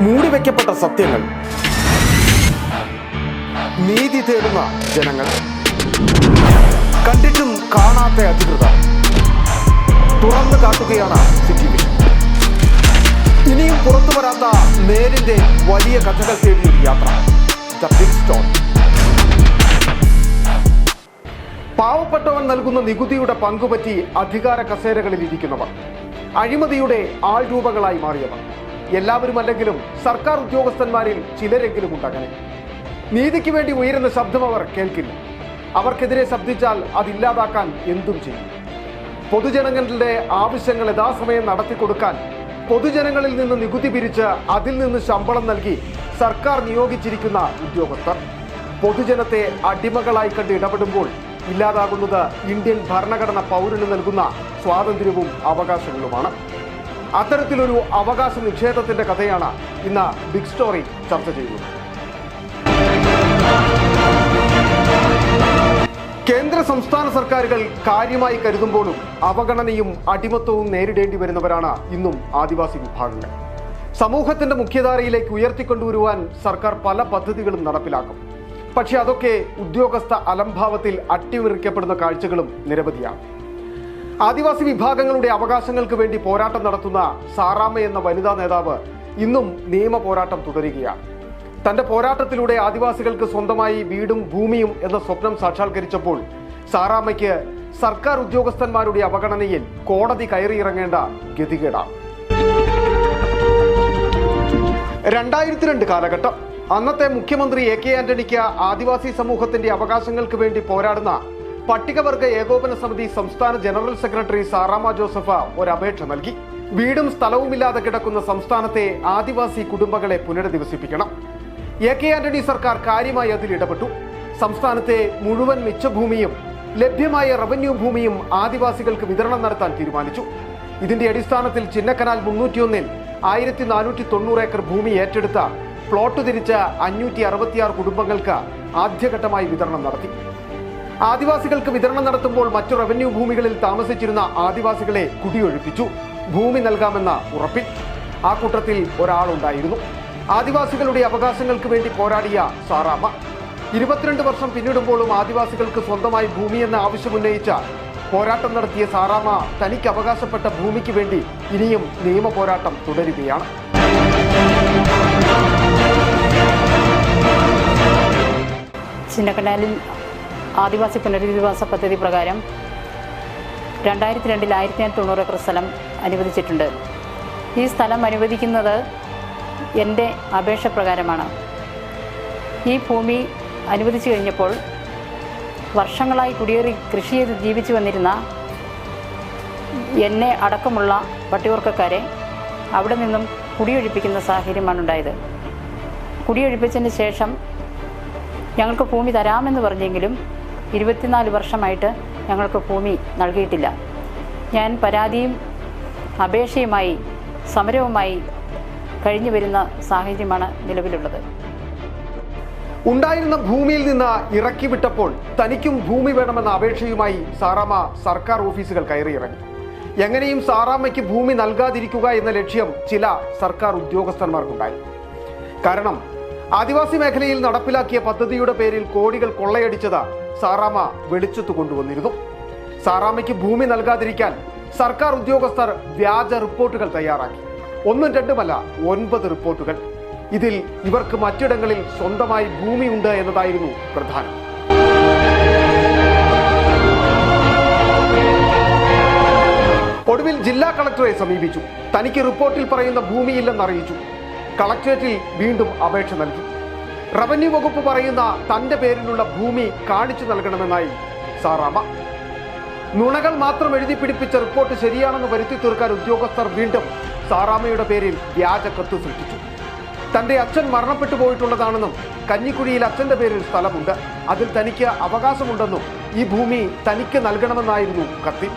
മൂടിവെക്കപ്പെട്ട സത്യങ്ങൾ. നീതി തേടുന്ന ജനങ്ങൾ. കണ്ടിട്ടും കാണാത്ത അധികൃതർ. തുറന്നു കാട്ടുകയാണ് സിറ്റി വിഷൻ ഇനിയും പുറത്തു വരാത്ത നേരിന്റെ വലിയ കഥകൾ തേടിയ യാത്ര. ബിഗ് സ്റ്റോൺ പാവപ്പെട്ടവൻ നൽകുന്ന നികുതിയുടെ പങ്കുപറ്റി അധികാര കസേരകളിൽ ഇരിക്കുന്നവർ. അഴിമതിയുടെ ആൾരൂപങ്ങളായി മാറിയവർ. എല്ലാവരുമല്ലെങ്കിലും സർക്കാർ ഉദ്യോഗസ്ഥന്മാരിൽ ചിലരെങ്കിലും ഉണ്ടങ്ങനെ. നീതിക്ക് വേണ്ടി ഉയരുന്ന ശബ്ദം അവർ കേൾക്കില്ല. അവർക്കെതിരെ ശബ്ദിച്ചാൽ അതില്ലാതാക്കാൻ എന്തും ചെയ്യും. പൊതുജനങ്ങളുടെ ആവശ്യങ്ങൾ യഥാസമയം നടത്തിക്കൊടുക്കാൻ പൊതുജനങ്ങളിൽ നിന്ന് നികുതി പിരിച്ച് അതിൽ നിന്ന് ശമ്പളം നൽകി സർക്കാർ നിയോഗിച്ചിരിക്കുന്ന ഉദ്യോഗസ്ഥർ. പൊതുജനത്തെ അടിമകളായി കണ്ട് ഇടപെടുമ്പോൾ ഇല്ലാതാകുന്നത് ഇന്ത്യൻ ഭരണഘടന പൗരന് നൽകുന്ന സ്വാതന്ത്ര്യവും അവകാശങ്ങളുമാണ്. അത്തരത്തിലൊരു അവകാശ നിഷേധത്തിന്റെ കഥയാണ് ഇന്ന് ബിഗ് സ്റ്റോറി ചർച്ച ചെയ്യുന്നത്. കേന്ദ്ര സംസ്ഥാന സർക്കാരുകൾ കാര്യമായി കരുതുമ്പോഴും അവഗണനയും അടിമത്വവും നേരിടേണ്ടി വരുന്നവരാണ് ഇന്നും ആദിവാസി വിഭാഗങ്ങൾ. സമൂഹത്തിന്റെ മുഖ്യധാരയിലേക്ക് ഉയർത്തിക്കൊണ്ടുവരുവാൻ സർക്കാർ പല പദ്ധതികളും നടപ്പിലാക്കും. പക്ഷേ അതൊക്കെ ഉദ്യോഗസ്ഥ അലംഭാവത്തിൽ അട്ടിമറിക്കപ്പെടുന്ന കാഴ്ചകളും നിരവധിയാണ്. ആദിവാസി വിഭാഗങ്ങളുടെ അവകാശങ്ങൾക്ക് വേണ്ടി പോരാട്ടം നടത്തുന്ന സാറാമ്മ എന്ന വനിതാ നേതാവ് ഇന്നും നിയമ പോരാട്ടം തുടരുകയാണ്. തന്റെ പോരാട്ടത്തിലൂടെ ആദിവാസികൾക്ക് സ്വന്തമായി വീടും ഭൂമിയും എന്ന സ്വപ്നം സാക്ഷാത്കരിച്ചപ്പോൾ സാറാമ്മയ്ക്ക് സർക്കാർ ഉദ്യോഗസ്ഥന്മാരുടെ അവഗണനയിൽ കോടതി കയറിയിറങ്ങേണ്ട ഗതികേടാണ്. രണ്ടായിരത്തി രണ്ട് കാലഘട്ടം. അന്നത്തെ മുഖ്യമന്ത്രി എ കെ ആന്റണിക്ക് ആദിവാസി സമൂഹത്തിന്റെ അവകാശങ്ങൾക്ക് വേണ്ടി പോരാടുന്ന പട്ടികവർഗ ഏകോപന സമിതി സംസ്ഥാന ജനറൽ സെക്രട്ടറി സാറാമ ജോസഫ ഒരപേക്ഷ നൽകി. വീടും സ്ഥലവുമില്ലാതെ കിടക്കുന്ന സംസ്ഥാനത്തെ ആദിവാസി കുടുംബങ്ങളെ പുനരധിവസിപ്പിക്കണം. എ കെ ആന്റണി സർക്കാർ കാര്യമായി അതിൽ ഇടപെട്ടു. സംസ്ഥാനത്തെ മുഴുവൻ മിച്ചഭൂമിയും ലഭ്യമായ റവന്യൂ ഭൂമിയും ആദിവാസികൾക്ക് വിതരണം നടത്താൻ തീരുമാനിച്ചു. ഇതിന്റെ അടിസ്ഥാനത്തിൽ ചിന്നക്കനാൽ മുന്നൂറ്റിയൊന്നിൽ ആയിരത്തി നാനൂറ്റി തൊണ്ണൂറ് ഏക്കർ ഭൂമി ഏറ്റെടുത്ത പ്ലോട്ട് തിരിച്ച അഞ്ഞൂറ്റി അറുപത്തിയാറ് കുടുംബങ്ങൾക്ക് ആദ്യഘട്ടമായി വിതരണം നടത്തി. ആദിവാസികൾക്ക് വിതരണം നടത്തുമ്പോൾ മറ്റു റവന്യൂ ഭൂമികളിൽ താമസിച്ചിരുന്ന ആദിവാസികളെ കുടിയൊഴിപ്പിച്ചു. ഭൂമി നൽകാമെന്ന ഉറപ്പിൽ ആ കൂട്ടത്തിൽ ഒരാളുണ്ടായിരുന്നു. ആദിവാസികളുടെ അവകാശങ്ങൾക്ക് വേണ്ടി പോരാടിയ സാറാമ്മ. ഇരുപത്തിരണ്ട് വർഷം പിന്നിടുമ്പോഴും ആദിവാസികൾക്ക് സ്വന്തമായി ഭൂമി എന്ന ആവശ്യമുന്നയിച്ച പോരാട്ടം നടത്തിയ സാറാമ്മ തനിക്ക് അവകാശപ്പെട്ട ഭൂമിക്ക് വേണ്ടി ഇനിയും നിയമ പോരാട്ടം തുടരുകയാണ്. ചിന്നക്കനാലിൽ ആദിവാസി പുനരധിവാസ പദ്ധതി പ്രകാരം രണ്ടായിരത്തി രണ്ടിൽ ആയിരത്തി തൊണ്ണൂറ് ഏക്കർ സ്ഥലം അനുവദിച്ചിട്ടുണ്ട്. ഈ സ്ഥലം അനുവദിക്കുന്നത് എന്റെ അപേക്ഷ പ്രകാരമാണ്. ഈ ഭൂമി അനുവദിച്ചു കഴിഞ്ഞപ്പോൾ വർഷങ്ങളായി കുടിയേറി കൃഷി ചെയ്ത് ജീവിച്ചു വന്നിരുന്ന എന്നെ അടക്കമുള്ള പട്ടികവർക്കക്കാരെ അവിടെ നിന്നും കുടിയൊഴിപ്പിക്കുന്ന സാഹചര്യമാണ് ഉണ്ടായത്. കുടിയൊഴിപ്പിച്ചതിന് ശേഷം ഞങ്ങൾക്ക് ഭൂമി തരാമെന്ന് പറഞ്ഞെങ്കിലും ഇരുപത്തിനാല് വർഷമായിട്ട് ഞങ്ങൾക്ക് ഭൂമി നൽകിയിട്ടില്ല. ഞാൻ പരാതിയും അപേക്ഷയുമായി സമരവുമായി കഴിഞ്ഞു വരുന്ന സാഹചര്യമാണ് നിലവിലുള്ളത്. ഉണ്ടായിരുന്ന ഭൂമിയിൽ നിന്ന് ഇറക്കി വിട്ടപ്പോൾ തനിക്കും ഭൂമി വേണമെന്ന അപേക്ഷയുമായി സാറാമ്മ സർക്കാർ ഓഫീസുകൾ കയറിയിറങ്ങി എങ്ങനെയും സാറാമ്മയ്ക്ക് ഭൂമി നൽകാതിരിക്കുക എന്ന ലക്ഷ്യം ചില സർക്കാർ ഉദ്യോഗസ്ഥന്മാർക്കുണ്ടായി. കാരണം ആദിവാസി മേഖലയിൽ നടപ്പിലാക്കിയ പദ്ധതിയുടെ പേരിൽ കോടികൾ കൊള്ളയടിച്ചത് സാറാമ്മ വെളിച്ചത്ത് കൊണ്ടുവന്നിരുന്നു. സാറാമയ്ക്ക് ഭൂമി നൽകാതിരിക്കാൻ സർക്കാർ ഉദ്യോഗസ്ഥർ വ്യാജ റിപ്പോർട്ടുകൾ തയ്യാറാക്കി. ഒന്നും രണ്ടുമല്ല ഒൻപത് റിപ്പോർട്ടുകൾ. ഇതിൽ ഇവർക്ക് മറ്റിടങ്ങളിൽ സ്വന്തമായി ഭൂമിയുണ്ട് എന്നതായിരുന്നു പ്രധാനം. ഒടുവിൽ ജില്ലാ കളക്ടറെ സമീപിച്ചു. തനിക്ക് റിപ്പോർട്ടിൽ പറയുന്ന ഭൂമിയില്ലെന്ന് അറിയിച്ചു. കളക്ടറേറ്റിൽ വീണ്ടും അപേക്ഷ നൽകി. റവന്യൂ വകുപ്പ് പറയുന്ന തന്റെ പേരിലുള്ള ഭൂമി കാണിച്ചു നൽകണമെന്നായി സാറാമ നുണകൾ മാത്രം എഴുതി പിടിപ്പിച്ച റിപ്പോർട്ട് ശരിയാണെന്ന് വരുത്തി തീർക്കാൻ ഉദ്യോഗസ്ഥർ വീണ്ടും സാറാമയുടെ പേരിൽ വ്യാജ കത്ത് സൃഷ്ടിച്ചു. തന്റെ അച്ഛൻ മരണപ്പെട്ടു പോയിട്ടുള്ളതാണെന്നും കഞ്ഞിക്കുഴിയിൽ അച്ഛന്റെ പേരിൽ സ്ഥലമുണ്ട്. അതിൽ തനിക്ക് അവകാശമുണ്ടെന്നും ഈ ഭൂമി തനിക്ക് നൽകണമെന്നായിരുന്നു കത്തിൽ.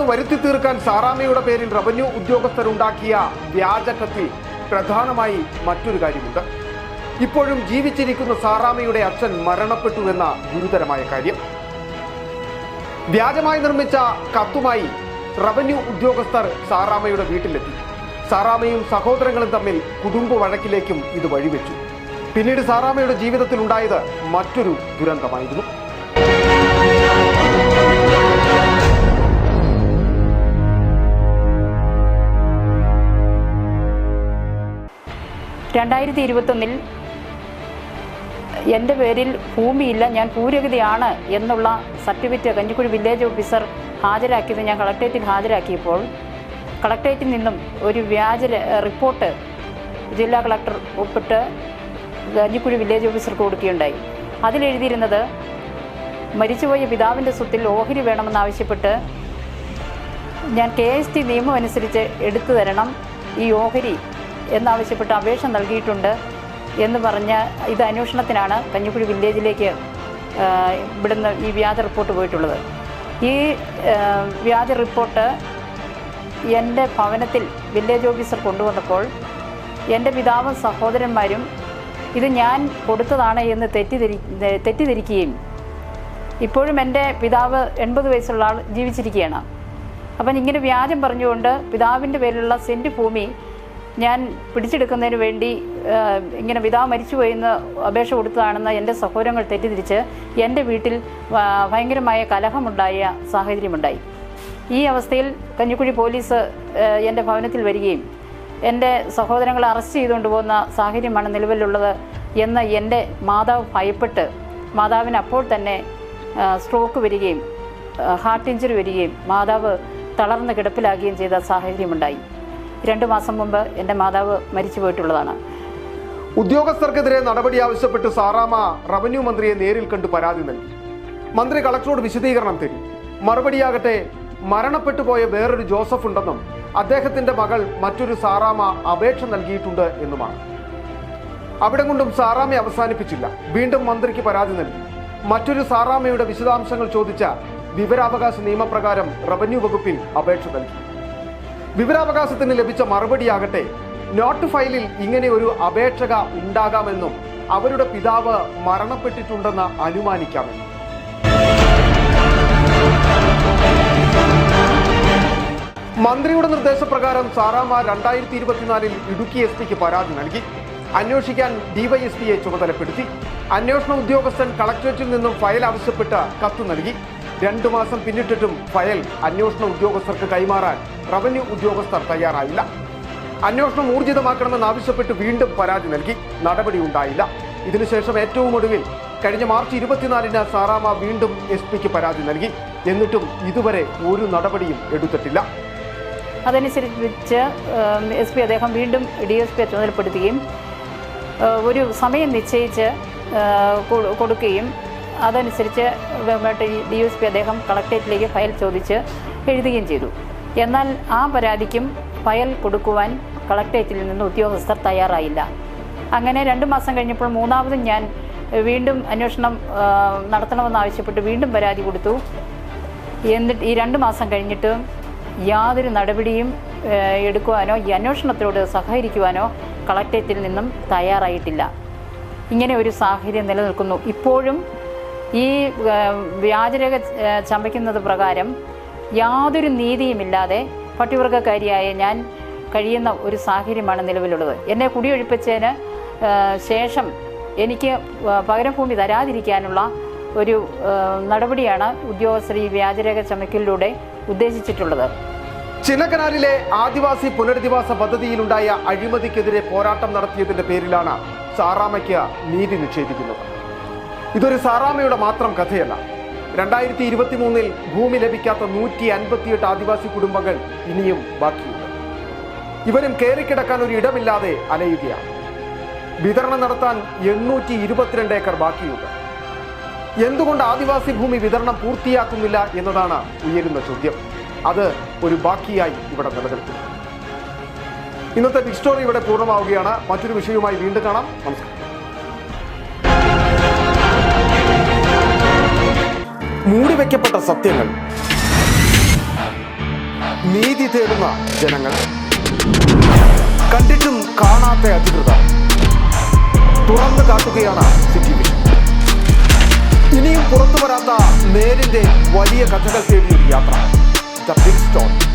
ഭൂമിയുണ്ടെന്ന് വരുത്തി തീർക്കാൻ സാറാമയുടെ പേരിൽ റവന്യൂ ഉദ്യോഗസ്ഥരുണ്ടാക്കിയ വ്യാജക്കത്തിൽ പ്രധാനമായി മറ്റൊരു കാര്യമുണ്ട്. ഇപ്പോഴും ജീവിച്ചിരിക്കുന്ന സാറാമയുടെ അച്ഛൻ മരണപ്പെട്ടു എന്ന ഗുരുതരമായ കാര്യം. വ്യാജമായി നിർമ്മിച്ച കത്തുമായി റവന്യൂ ഉദ്യോഗസ്ഥർ സാറാമയുടെ വീട്ടിലെത്തി. സാറാമയും സഹോദരങ്ങളും തമ്മിൽ കുടുംബ വഴക്കിലേക്കും ഇത് വഴിവെച്ചു. പിന്നീട് സാറാമയുടെ ജീവിതത്തിൽ ഉണ്ടായത് മറ്റൊരു ദുരന്തമായിരുന്നു. രണ്ടായിരത്തി ഇരുപത്തൊന്നിൽ എന്റെ പേരിൽ ഭൂമിയില്ല ഞാൻ ഭൂരഹിതയാണ് എന്നുള്ള സർട്ടിഫിക്കറ്റ് കഞ്ഞിക്കുഴി വില്ലേജ് ഓഫീസർ ഹാജരാക്കിയത് ഞാൻ കളക്ടറേറ്റിൽ ഹാജരാക്കിയപ്പോൾ കളക്ടറേറ്റിൽ നിന്നും ഒരു വ്യാജ റിപ്പോർട്ട് ജില്ലാ കളക്ടർ ഒപ്പിട്ട് കഞ്ഞിക്കുഴി വില്ലേജ് ഓഫീസർക്ക് കൊടുക്കുകയുണ്ടായി. അതിലെഴുതിയിരുന്നത് മരിച്ചുപോയ പിതാവിന്റെ സ്വത്തിൽ ഓഹരി വേണമെന്നാവശ്യപ്പെട്ട് ഞാൻ കെ എസ് ടി നിയമം അനുസരിച്ച് എടുത്തു തരണം ഈ ഓഹരി എന്നാവശ്യപ്പെട്ട് അപേക്ഷ നൽകിയിട്ടുണ്ട് എന്ന് പറഞ്ഞ് ഇത് അന്വേഷണത്തിനാണ് കഞ്ഞിക്കുഴി വില്ലേജിലേക്ക് ഇവിടുന്ന് ഈ വ്യാജ റിപ്പോർട്ട് പോയിട്ടുള്ളത്. ഈ വ്യാജ റിപ്പോർട്ട് എന്റെ ഭവനത്തിൽ വില്ലേജ് ഓഫീസർ കൊണ്ടുവന്നപ്പോൾ എന്റെ പിതാവും സഹോദരന്മാരും ഇത് ഞാൻ കൊടുത്തതാണ് എന്ന് തെറ്റിദ്ധരി തെറ്റിദ്ധരിക്കുകയും ഇപ്പോഴും എന്റെ പിതാവ് എൺപത് വയസ്സുള്ള ആൾ ജീവിച്ചിരിക്കുകയാണ്. അപ്പം ഇങ്ങനെ വ്യാജം പറഞ്ഞുകൊണ്ട് പിതാവിന്റെ പേരിലുള്ള സെന്റ് ഭൂമി ഞാൻ പിടിച്ചെടുക്കുന്നതിന് വേണ്ടി ഇങ്ങനെ പിതാവ് മരിച്ചുപോയെന്ന് അപേക്ഷ കൊടുത്തതാണെന്ന് എന്റെ സഹോദരങ്ങൾ തെറ്റിദ്ധരിച്ച് എന്റെ വീട്ടിൽ ഭയങ്കരമായ കലഹമുണ്ടായ സാഹചര്യമുണ്ടായി. ഈ അവസ്ഥയിൽ കഞ്ഞിക്കുഴി പോലീസ് എന്റെ ഭവനത്തിൽ വരികയും എന്റെ സഹോദരങ്ങളെ അറസ്റ്റ് ചെയ്തുകൊണ്ട് പോകുന്ന സാഹചര്യമാണ് നിലവിലുള്ളത് എന്ന് എന്റെ മാതാവ് ഭയപ്പെട്ട് മാതാവിന് അപ്പോൾ തന്നെ സ്ട്രോക്ക് വരികയും ഹാർട്ട് ഇഞ്ചുറി വരികയും മാതാവ് തളർന്ന് കിടപ്പിലാകുകയും ചെയ്ത സാഹചര്യമുണ്ടായി. രണ്ട് മാസം മുമ്പ് എന്റെ മാതാവ് മരിച്ചു പോയിട്ടുള്ളതാണ്. ഉദ്യോഗസ്ഥർക്കെതിരെ നടപടി ആവശ്യപ്പെട്ട് സാറാമ റവന്യൂ മന്ത്രിയെ നേരിൽ കണ്ട് പരാതി നൽകി. മന്ത്രി കളക്ടറോട് വിശദീകരണം തരും മറുപടിയാകട്ടെ മരണപ്പെട്ടു പോയ വേറൊരു ജോസഫ് ഉണ്ടെന്നും അദ്ദേഹത്തിന്റെ മകൾ മറ്റൊരു സാറാമ അപേക്ഷ നൽകിയിട്ടുണ്ട് എന്നുമാണ്. അവിടെ കൊണ്ടും സാറാമ അവസാനിപ്പിച്ചില്ല. വീണ്ടും മന്ത്രിക്ക് പരാതി നൽകി. മറ്റൊരു സാറാമയുടെ വിശദാംശങ്ങൾ ചോദിച്ച വിവരാവകാശ നിയമപ്രകാരം റവന്യൂ വകുപ്പിൽ അപേക്ഷ നൽകി. വിവരാവകാശത്തിന് ലഭിച്ച മറുപടിയാകട്ടെ നോട്ട് ഫയലിൽ ഇങ്ങനെ ഒരു അപേക്ഷക ഉണ്ടാകാമെന്നും അവരുടെ പിതാവ് മരണപ്പെട്ടിട്ടുണ്ടെന്ന് അനുമാനിക്കാമെന്നും. മന്ത്രിയുടെ നിർദ്ദേശപ്രകാരം സാറാമ രണ്ടായിരത്തി ഇരുപത്തിനാലിൽ ഇടുക്കി എസ് പിക്ക് പരാതി നൽകി. അന്വേഷിക്കാൻ ഡിവൈഎസ്പിയെ ചുമതലപ്പെടുത്തി. അന്വേഷണ ഉദ്യോഗസ്ഥൻ കളക്ടറേറ്റിൽ നിന്നും ഫയൽ ആവശ്യപ്പെട്ട് കത്ത് നൽകി. രണ്ടു മാസം പിന്നിട്ടിട്ടും ഫയൽ അന്വേഷണ ഉദ്യോഗസ്ഥർക്ക് കൈമാറാൻ റവന്യൂ ഉദ്യോഗസ്ഥർ തയ്യാറായില്ല. അന്വേഷണം ഊർജിതമാക്കണമെന്ന് ആവശ്യപ്പെട്ട് വീണ്ടും പരാതി നൽകി. നടപടി ഉണ്ടായില്ല. ഇതിനുശേഷം ഏറ്റവും ഒടുവിൽ കഴിഞ്ഞ മാർച്ച് ഇരുപത്തിനാലിന് സാറാമ വീണ്ടും എസ് പിക്ക് പരാതി നൽകി. എന്നിട്ടും ഇതുവരെ ഒരു നടപടിയും എടുത്തിട്ടില്ല. അതനുസരിച്ച് എസ് പി അദ്ദേഹം വീണ്ടും ഡി എസ് പിയെ ചുമതലപ്പെടുത്തുകയും ഒരു സമയം നിശ്ചയിച്ച് കൊടുക്കുകയും അതനുസരിച്ച് ഡി എസ് പി അദ്ദേഹം കളക്ടറേറ്റിലേക്ക് ഫയൽ ചോദിച്ച് എഴുതുകയും ചെയ്തു. എന്നാൽ ആ പരാതിക്കും ഫയൽ കൊടുക്കുവാൻ കളക്ടറേറ്റിൽ നിന്ന് ഉദ്യോഗസ്ഥർ തയ്യാറായില്ല. അങ്ങനെ രണ്ട് മാസം കഴിഞ്ഞപ്പോൾ മൂന്നാമതും ഞാൻ വീണ്ടും അന്വേഷണം നടത്തണമെന്നാവശ്യപ്പെട്ട് വീണ്ടും പരാതി കൊടുത്തു. എന്നിട്ട് ഈ രണ്ട് മാസം കഴിഞ്ഞിട്ട് യാതൊരു നടപടിയും എടുക്കുവാനോ ഈ അന്വേഷണത്തിനോട് സഹകരിക്കുവാനോ കളക്ടറേറ്റിൽ നിന്നും തയ്യാറായിട്ടില്ല. ഇങ്ങനെ ഒരു സാഹചര്യം നിലനിൽക്കുന്നു. ഇപ്പോഴും ഈ വ്യാജരേഖ ചമയ്ക്കുന്നത് പ്രകാരം യാതൊരു നീതിയുമില്ലാതെ പട്ടികവർഗക്കാരിയായ ഞാൻ കഴിയുന്ന ഒരു സാഹചര്യമാണ് നിലവിലുള്ളത്. എന്നെ കുടിയൊഴിപ്പിച്ചതിന് ശേഷം എനിക്ക് പകരഭൂമി പകരം ഭൂമി തരാതിരിക്കാനുള്ള ഒരു നടപടിയാണ് ഉദ്യോഗസ്ഥർ ഈ വ്യാജരേഖ ചമയ്ക്കലിലൂടെ ഉദ്ദേശിച്ചിട്ടുള്ളത്. ചിന്നക്കനാലിലെ ആദിവാസി പുനരധിവാസ പദ്ധതിയിലുണ്ടായ അഴിമതിക്കെതിരെ പോരാട്ടം നടത്തിയതിന്റെ പേരിലാണ് സാറാമയ്ക്ക് നീതി നിഷേധിക്കുന്നത്. ഇതൊരു സാറാമയുടെ മാത്രം കഥയല്ല. രണ്ടായിരത്തി ഇരുപത്തി മൂന്നിൽ ഭൂമി ലഭിക്കാത്ത നൂറ്റി അൻപത്തിയെട്ട് ആദിവാസി കുടുംബങ്ങൾ ഇനിയും ബാക്കിയുണ്ട്. ഇവരും കയറിക്കിടക്കാൻ ഒരു ഇടമില്ലാതെ അലയുകയാണ്. വിതരണം നടത്താൻ എണ്ണൂറ്റി ഇരുപത്തിരണ്ട് ഏക്കർ ബാക്കിയുണ്ട്. എന്തുകൊണ്ട് ആദിവാസി ഭൂമി വിതരണം പൂർത്തിയാക്കുന്നില്ല എന്നതാണ് ഉയരുന്ന ചോദ്യം. അത് ഒരു ബാക്കിയായി ഇവിടെ നിലനിൽക്കുന്നു. ഇന്നത്തെ ബിഗ് സ്റ്റോറി ഇവിടെ പൂർണമാവുകയാണ്. മറ്റൊരു വിഷയവുമായി വീണ്ടും കാണാം. നമസ്കാരം. മൂടിവെക്കപ്പെട്ട സത്യങ്ങൾ. നീതി തേടുന്ന ജനങ്ങൾ. കണ്ടിട്ടും കാണാത്ത അധികൃതർ. തുറന്നു കാട്ടുകയാണ് സിറ്റി വിഷൻ. ഇനിയും പുറത്തു വരാത്ത നേരിന്റെ വലിയ കഥകൾ തേടിയൊരു യാത്ര. The big story